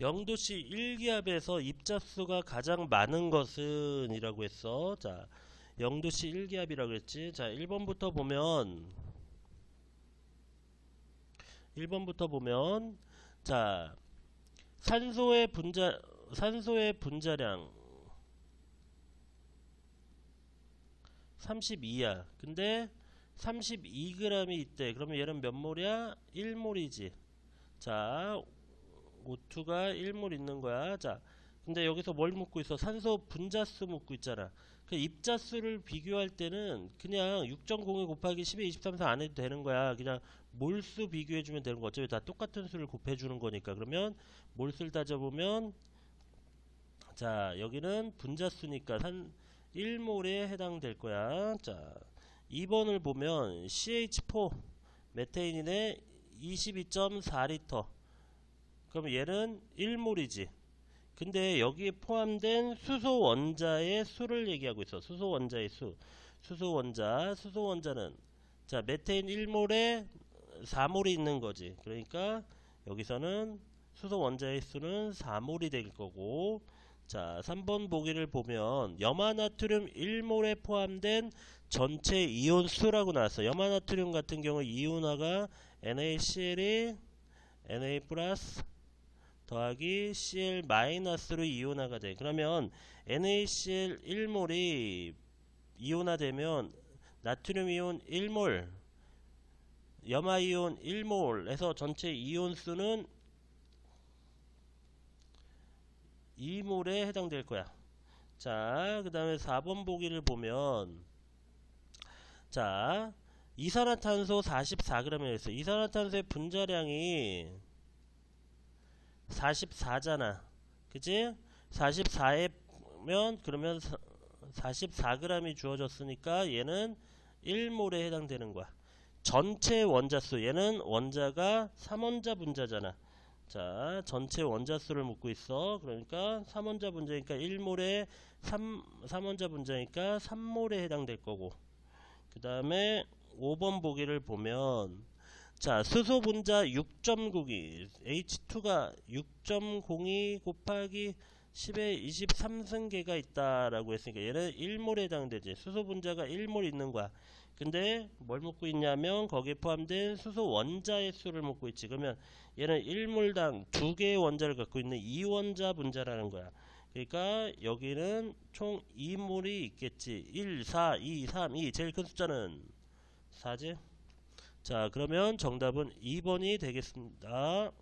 영도시 1기압에서 입자수가 가장 많은 것은 이라고 했어. 자, 영도시 1기압이라고 그랬지. 자, 1번부터 보면 1번부터 보면 자, 산소의 분자 산소의 분자량 32야. 근데 32g이 있대. 그러면 얘는 몇 몰이야? 1몰이지. 자, O2가 1몰 있는 거야. 자, 근데 여기서 뭘 묻고 있어? 산소 분자수 묻고 있잖아. 그 입자수를 비교할 때는 그냥 6.02 곱하기 12, 23, 4안 해도 되는 거야. 그냥 몰수 비교해주면 되는 거. 어차피 다 똑같은 수를 곱해주는 거니까. 그러면 몰수를 따져보면 자, 여기는 분자수니까 산 1몰에 해당될 거야. 자, 2번을 보면 CH4 메테인인의 22.4리터. 그럼 얘는 1몰이지. 근데 여기에 포함된 수소 원자의 수를 얘기하고 있어. 수소 원자의 수. 수소 원자, 수소 원자는 자, 메테인 1몰에 4몰이 있는 거지. 그러니까 여기서는 수소 원자의 수는 4몰이 될 거고 자, 3번 보기를 보면 염화나트륨 1몰에 포함된 전체 이온 수라고 나왔어. 염화나트륨 같은 경우 이온화가 NaCl이 Na 플러스 더하기 Cl 마이너스로 이온화가 돼. 그러면 NaCl 1몰이 이온화되면 나트륨 이온 1몰, 염화 이온 1몰에서 전체 이온 수는 2몰에 해당될 거야. 자, 그 다음에 4번 보기를 보면, 자, 이산화탄소 44g이라 했어. 이산화탄소의 분자량이 44잖아. 그치? 44면, 그러면 44g이 주어졌으니까 얘는 1몰에 해당되는 거야. 전체 원자수, 얘는 원자가 3원자 분자잖아. 자, 전체 원자수를 묻고 있어. 그러니까 3원자 분자니까 1몰에 3, 3원자 분자니까 3몰에 해당될 거고. 그 다음에 5번 보기를 보면 자, 수소 분자 6.92 H2가 6.02 곱하기 10의 23승계가 있다라고 했으니까 얘는 1몰에 해당되지. 수소 분자가 1몰 있는 거야. 근데 뭘 묻고 있냐면 거기에 포함된 수소 원자의 수를 묻고 있지. 그러면 얘는 1몰당 두 개의 원자를 갖고 있는 2원자 분자라는 거야. 그러니까 여기는 총 2몰이 있겠지. 1, 4, 2, 3, 2. 제일 큰 숫자는 4지. 자, 그러면 정답은 2번이 되겠습니다.